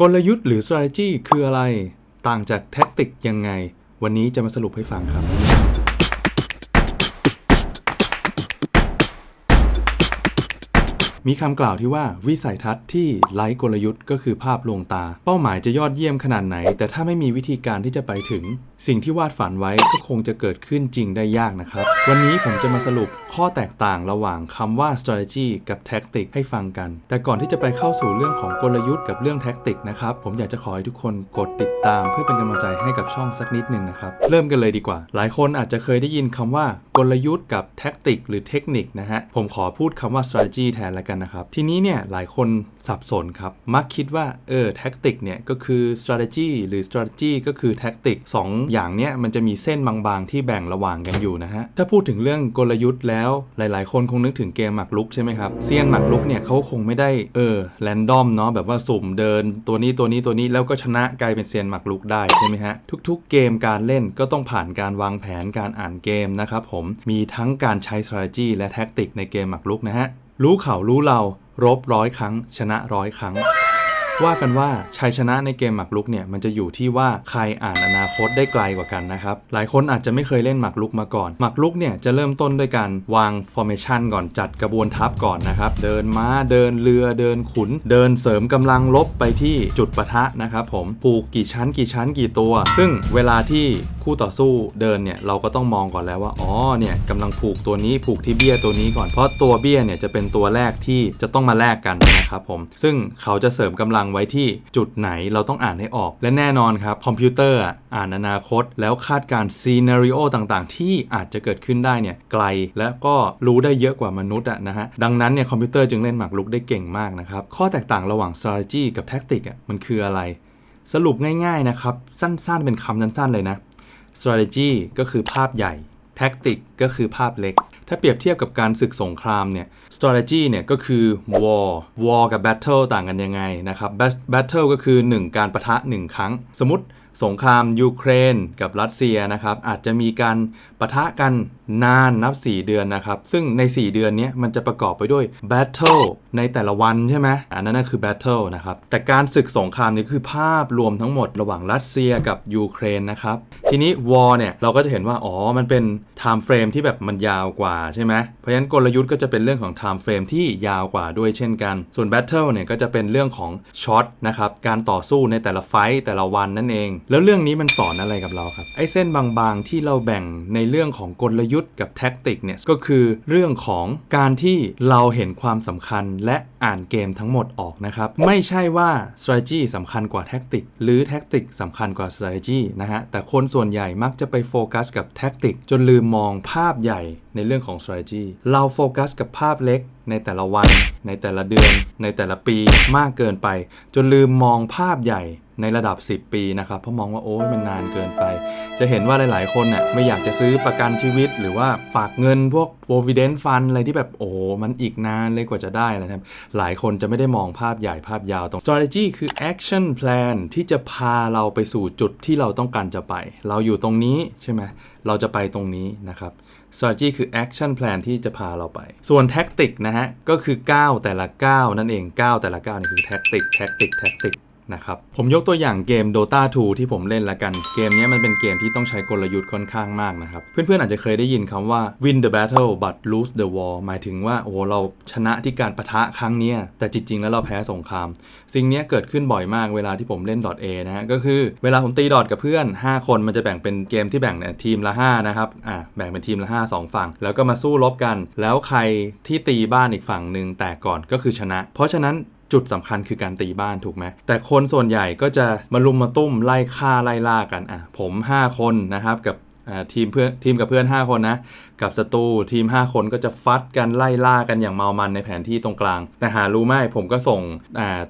กลยุทธ์หรือ strategy คืออะไร ต่างจาก tactic ยังไง วันนี้จะมาสรุปให้ฟังครับ มีคำกล่าวที่ว่าวิสัยทัศน์ที่ไร้กลยุทธ์ก็คือภาพลวงตา เป้าหมายจะยอดเยี่ยมขนาดไหน แต่ถ้าไม่มีวิธีการที่จะไปถึง สิ่งที่วาดฝันไว้ก็คงจะเกิดขึ้นจริงได้ยากนะครับ วันนี้ผมจะมาสรุปข้อแตกต่างระหว่างคำว่า strategy กับ tactic ให้ฟังกัน แต่ก่อนที่จะไปเข้าสู่เรื่องของกลยุทธ์กับเรื่อง tactic นะครับผมอยากจะขอให้ทุกคนกดติดตาม เพื่อเป็นกำลังใจให้กับช่องสักนิดหนึ่งนะครับเริ่มกันเลยดีกว่า หลายคนอาจจะเคยได้ยินคำว่ากลยุทธ์กับ tactic หรือเทคนิคนะฮะผมขอพูดคำว่า strategy แทนล้วกันนะครับ ทีนี้เนี่ยหลายคนสับสนครับ มักคิดว่าเออ tactic เนี่ยก็คือ strategy หรือ strategy ก็คือ tactic สองอย่างเนี้ยมันจะมีเส้นบางๆ ที่แบ่งระหว่างกันอยู่นะฮะ ถ้าพูดถึงเรื่องกลยุทธ์แล้วหลายๆ คนคงนึกถึงเกมหมากรุกใช่ไหมครับเซียนหมากรุกเนี่ยเขาคงไม่ได้เออแรนดอมเนาะแบบว่าสุ่มเดิน ตัวนี้ตัวนี้ตัวนี้แล้วก็ชนะกลายเป็นเซียนหมากรุกได้ใช่ไหมฮะทุกๆ เกมการเล่นก็ต้องผ่านการวางแผนการอ่านเกมนะครับผมมีทั้งการใช้ strategy และ tactic ในเกมหมากรุกนะฮะ รู้เขารู้เรา รบร้อยครั้ง ชนะร้อยครั้ง ว่ากันว่าชัยชนะในเกมหมากรุกเนี่ยมันจะอยู่ที่ว่าใครอ่านอนาคตได้ไกลกว่ากันนะครับหลายคนอาจจะไม่เคยเล่นหมากรุกมาก่อนหมากรุกเนี่ยจะเริ่มต้นด้วยการวาง formation ก่อนจัดกระบวนทัพก่อนนะครับเดินม้าเดินเรือเดินขุน เดินเสริมกำลังลบไปที่จุดปะทะนะครับผมผูกกี่ชั้นกี่ชั้นกี่ตัว ซึ่งเวลาที่คู่ต่อสู้เดินเนี่ยเราก็ต้องมองก่อนแล้วว่าอ๋อเนี่ยกำลังผูกตัวนี้ผูกที่เบี้ยตัวนี้ก่อนเพราะตัวเบี้ยเนี่ยจะเป็นตัวแรกที่จะต้องมาแลกกันนะครับผมซึ่งเขาจะเสริมกำลังไว้ที่จุดไหนเราต้องอ่านให้ออก และแน่นอนครับคอมพิวเตอร์อ่านอนาคต แล้วคาดการซีนารีโอต่างๆ ที่อาจจะเกิดขึ้นได้เนี่ยไกลและก็รู้ได้เยอะกว่ามนุษย์อะนะฮะดังนั้นเนี่ยคอมพิวเตอร์จึงเล่นหมากรุกได้เก่งมากนะครับข้อแตกต่างระหว่าง strategy กับ tactic อะมันคืออะไร สรุปง่ายๆนะครับสั้นๆ เป็นคำสั้นๆเลยนะ strategy ก็คือภาพใหญ่ tactic ก็คือภาพเล็ก ถ้าเปรียบเทียบกับการศึกสงครามเนี่ย strategy เนี่ยก็คือ war war กับ battle ต่างกันยังไงนะครับ Battle ก็คือ 1 การประทะ 1 ครั้ง สมมติสงครามยูเครนกับรัสเซียนะครับอาจจะมีการประทะกัน นานนับ 4 เดือนนะครับ ซึ่งใน 4 เดือนนี้มันจะประกอบไปด้วย battle ในแต่ละวันใช่ไหมอันนั้นคือ battle นะครับ แต่การศึกสงครามนี่คือภาพรวมทั้งหมดระหว่างรัสเซียกับยูเครนนะครับ ทีนี้ war เนี่ย เราก็จะเห็นว่า อ๋อ มันเป็น time frame ที่แบบมันยาวกว่าใช่ไหมเพราะฉะนั้นกลยุทธ์ก็จะเป็นเรื่องของ time frame ที่ยาวกว่าด้วยเช่นกัน ส่วน battle เนี่ยก็จะเป็นเรื่องของ shot นะครับ การต่อสู้ในแต่ละไฟต์แต่ละวันนั่นเอง แล้วเรื่องนี้มันสอนอะไรกับเราครับไอ้เส้นบางๆที่เราแบ่งในเรื่องของกลยุทธ์กับแท็กติกเนี่ยก็คือเรื่องของการที่เราเห็นความสำคัญและอ่านเกมทั้งหมดออกนะครับ ไม่ใช่ว่า strategy สำคัญกว่าแท็กติกหรือแท็กติกสำคัญกว่า strategy นะฮะแต่คนส่วนใหญ่มักจะไปโฟกัสกับแท็กติกจนลืมมองภาพใหญ่ ในเรื่องของ strategy เราโฟกัสกับภาพเล็กในแต่ละวัน ในแต่ละเดือน ในแต่ละปีมากเกินไป จนลืมมองภาพใหญ่ในระดับ 10 ปีนะครับ เพราะมองว่าโอ้ยมันนานเกินไป จะเห็นว่าหลาย ๆ คนน่ะไม่อยากจะซื้อประกันชีวิต หรือว่าฝากเงินพวก provident fund อะไรที่แบบโอ้มันอีกนานเลยกว่าจะได้นะครับ หลายคนจะไม่ได้มองภาพใหญ่ภาพยาวตรง strategy คือ action plan ที่จะพาเราไปสู่จุดที่เราต้องการจะไป เราอยู่ตรงนี้ใช่ไหมเราจะไปตรงนี้นะครับ strategy คือ action plan ที่จะพาเราไป ส่วน tactic นะฮะ ก็คือก้าวแต่ละก้าวนั่นเองก้าวแต่ละก้าวนี่คือ tactic tactic tactic นะครับผมยกตัวอย่างเกม Dota 2 ที่ผมเล่นละกัน เกมนี้มันเป็นเกมที่ต้องใช้กลยุทธ์ค่อนข้างมากนะครับ เพื่อนๆอาจจะเคยได้ยินคำว่า win the battle but lose the war หมายถึงว่าโอ้เราชนะที่การประทะครั้งนี้แต่จริงๆ แล้วเราแพ้สงคราม สิ่งนี้เกิดขึ้นบ่อยมากเวลาที่ผมเล่น .a นะฮะก็คือเวลาผมตีดอทกับเพื่อน 5 คนมันจะแบ่งเป็นเกมที่แบ่งเนี่ยทีมละ5นะครับอ่าแบ่งเป็นทีมละ 5 2 ฝั่ง แล้วก็มาสู้รบกัน แล้วใครที่ตีบ้านอีกฝั่งหนึ่งแตกก่อนก็คือชนะ เพราะฉะนั้น จุดสำคัญคือการตีบ้านถูกไหมแต่คนส่วนใหญ่ก็จะมาลุมมาตุ้มไล่ฆ่าไล่ล่ากันอะผม 5 คนนะครับกับทีมเพื่อนทีมกับเพื่อน 5 คนนะ กับศัตรูทีม 5 คนก็จะฟัดกันไล่ล่ากันอย่างเมามันในแผนที่ตรงกลาง แต่หารู้ไหมผมก็ส่ง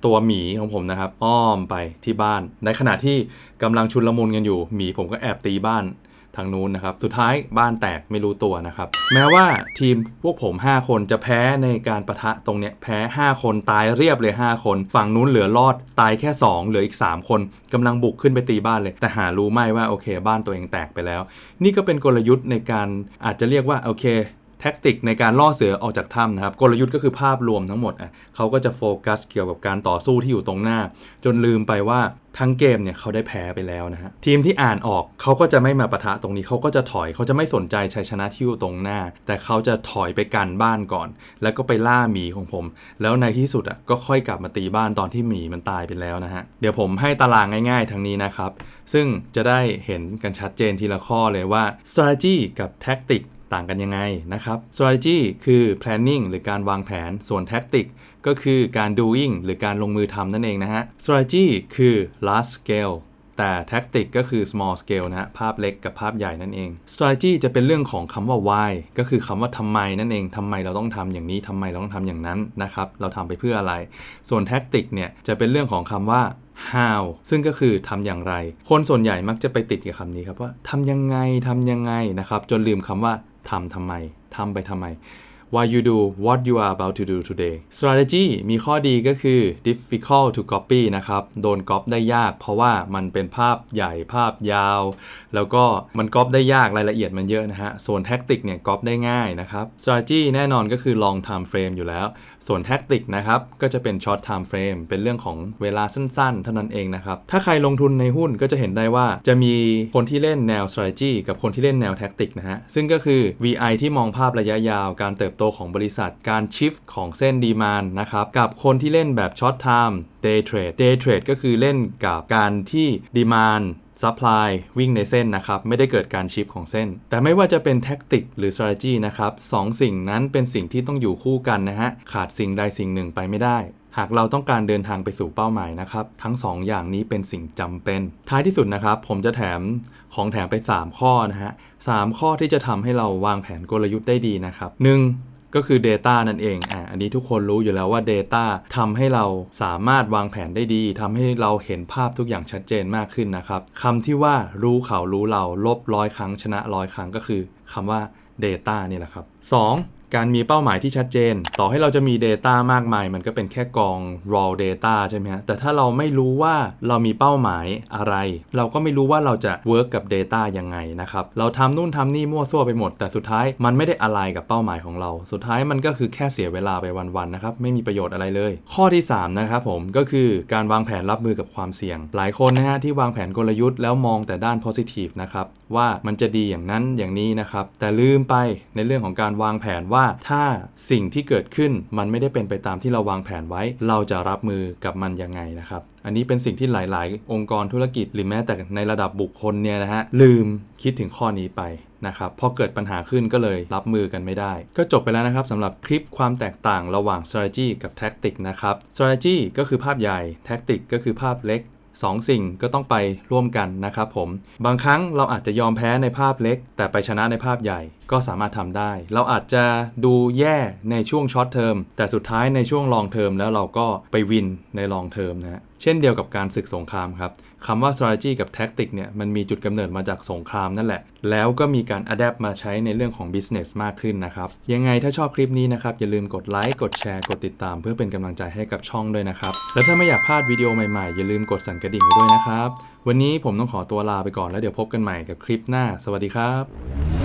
ตัวหมีของผมนะครับ อ้อมไปที่บ้าน ในขณะที่กำลังชุนลมุนกันอยู่หมีผมก็แอบตีบ้าน ทางนู้นนะครับ สุดท้ายบ้านแตกไม่รู้ตัวนะครับ แม้ว่าทีมพวกผม 5 คนจะแพ้ในการประทะตรงเนี้ยแพ้ 5 คนตายเรียบเลย 5 คน ฝั่งนู้นเหลือรอดตายแค่ 2 เหลืออีก 3 คนกำลังบุกขึ้นไปตีบ้านเลย แต่หารู้ไหมว่าโอเค บ้านตัวเองแตกไปแล้ว นี่ก็เป็นกลยุทธ์ในการอาจจะเรียกว่าโอเค แท็กติกในการล่อเสือออกจากถ้ำนะครับ กลยุทธ์ก็คือภาพรวมทั้งหมดอะเขาก็จะโฟกัสเกี่ยวกับการต่อสู้ที่อยู่ตรงหน้า จนลืมไปว่าทั้งเกมเนี่ยเขาได้แพ้ไปแล้วนะฮะทีมที่อ่านออกเขาก็จะไม่มาปะทะตรงนี้เขาก็จะถอยเขาจะไม่สนใจชัยชนะที่อยู่ตรงหน้า แต่เขาจะถอยไปกันบ้านก่อน แล้วก็ไปล่าหมีของผม แล้วในที่สุดอะก็ค่อยกลับมาตีบ้านตอนที่หมีมันตายไปแล้วนะฮะเดี๋ยวผมให้ตารางง่าย ๆทางนี้นะครับซึ่งจะได้เห็นกันชัดเจนทีละข้อเลยว่า strategy กับ tactic ต่างกันยังไงนะครับ strategy คือ planning หรือการวางแผน ส่วน tactic ก็คือการ doing หรือการลงมือทำนั่นเองนะฮะ strategy คือ large scale แต่ tactic ก็คือ small scale นะฮะ ภาพเล็กกับภาพใหญ่นั่นเอง strategy จะเป็นเรื่องของคำว่า why ก็คือคำว่าทำไมนั่นเองทำไมเราต้องทำอย่างนี้ทำไมเราต้องทำอย่างนั้นนะครับ เราทำไปเพื่ออะไร ส่วน tactic เนี่ยจะเป็นเรื่องของคำว่า how ซึ่งก็คือทำอย่างไร คนส่วนใหญ่มักจะไปติดกับคำนี้ครับว่าทำยังไงทำยังไงนะครับ จนลืมคำว่า ทำทำไมทำไปทำไม why you do what you are about to do today strategy มีข้อดีก็คือ difficult to copy นะครับ โดนก๊อปได้ยาก เพราะว่ามันเป็นภาพใหญ่ภาพยาว แล้วก็มันก๊อปได้ยากรายละเอียดมันเยอะนะฮะ ส่วน tactic เนี่ยก๊อปได้ง่ายนะครับ strategy แน่นอนก็คือ long time frame อยู่แล้ว ส่วน tactic นะครับ ก็จะเป็น short time frame เป็นเรื่องของเวลาสั้นๆ เท่านั้นเองนะครับ ถ้าใครลงทุนในหุ้นก็จะเห็นได้ว่าจะมีคนที่เล่นแนว strategy กับคนที่เล่นแนว tactic นะฮะ ซึ่งก็คือ VI ที่มองภาพระยะยาวการเติบโตของบริษัทการ shift ของเส้น demand นะครับกับคนที่เล่นแบบ short time day trade day trade ก็คือเล่นกับการที่ demand ซัพพลายวิ่งในเส้นนะครับ ไม่ได้เกิดการชิปของเส้น แต่ไม่ว่าจะเป็นแท็กติกหรือ strategy นะครับสองสิ่งนั้นเป็นสิ่งที่ต้องอยู่คู่กันนะฮะ ขาดสิ่งใดสิ่งหนึ่งไปไม่ได้ หากเราต้องการเดินทางไปสู่เป้าหมายนะครับ ทั้ง 2 อย่างนี้เป็นสิ่งจำเป็น ท้ายที่สุดนะครับ ผมจะแถมของแถมไป 3 ข้อนะฮะสามข้อที่จะทำให้เราวางแผนกลยุทธ์ได้ดีนะครับ 1. ก็คือ Data นั่นเองอ่าอันนี้ทุกคนรู้อยู่แล้วว่า Data ทำให้เราสามารถวางแผนได้ดีทำให้เราเห็นภาพทุกอย่างชัดเจนมากขึ้นนะครับคำที่ว่ารู้เขารู้เราลบร้อยครั้งชนะร้อยครั้งก็คือคำว่า Data นี่แหละครับ 2. การมีเป้าหมายที่ชัดเจน ต่อให้เราจะมี Data มากมาย มันก็เป็นแค่กอง raw data ใช่ไหมฮะแต่ถ้าเราไม่รู้ว่าเรามีเป้าหมายอะไร เราก็ไม่รู้ว่าเราจะ work กับ Data ยังไงนะครับเราทำนู่นทำนี่มั่วซั่วไปหมด แต่สุดท้ายมันไม่ได้อะไรกับเป้าหมายของเรา สุดท้ายมันก็คือแค่เสียเวลาไปวันๆนะครับไม่มีประโยชน์อะไรเลย ข้อที่3นะครับผมก็คือการวางแผนรับมือกับความเสี่ยง หลายคนนะฮะที่วางแผนกลยุทธ์แล้วมองแต่ด้าน positive นะครับว่ามันจะดีอย่างนั้นอย่างนี้นะครับแต่ลืมไปในเรื่องของการวางแผนว่าว่าถ้าสิ่งที่เกิดขึ้นมันไม่ได้เป็นไปตามที่เราวางแผนไว้ เราจะรับมือกับมันยังไงนะครับ อันนี้เป็นสิ่งที่หลาย ๆ องค์กรธุรกิจ หรือแม้แต่ในระดับบุคคลเนี่ยนะฮะลืมคิดถึงข้อนี้ไปนะครับพอเกิดปัญหาขึ้นก็เลยรับมือกันไม่ได้ ก็จบไปแล้วนะครับสำหรับคลิปความแตกต่างระหว่าง strategy กับ tactic นะครับ strategy ก็คือภาพใหญ่ tactic ก็คือภาพเล็ก สองสิ่งก็ต้องไปร่วมกันนะครับผม บางครั้งเราอาจจะยอมแพ้ในภาพเล็ก แต่ไปชนะในภาพใหญ่ก็สามารถทำได้ เราอาจจะดูแย่ในช่วงช็อตเทอมแต่สุดท้ายในช่วงลองเทอมแล้วเราก็ไปวินในลองเทอมนะฮะเช่นเดียวกับการศึกสงครามครับคำว่า strategy กับ tactic เนี่ยมันมีจุดกำเนิดมาจากสงครามนั่นแหละ แล้วก็มีการ adapt มาใช้ในเรื่องของ business มากขึ้นนะครับ ยังไงถ้าชอบคลิปนี้นะครับ อย่าลืมกดไลค์กดแชร์กดติดตาม เพื่อเป็นกำลังใจให้กับช่องด้วยนะครับ และถ้าไม่อยากพลาดวิดีโอใหม่ๆ อย่าลืมกดสั่นกระดิ่งไว้ด้วยนะครับ วันนี้ผมต้องขอตัวลาไปก่อนแล้วเดี๋ยวพบกันใหม่กับคลิปหน้า สวัสดีครับ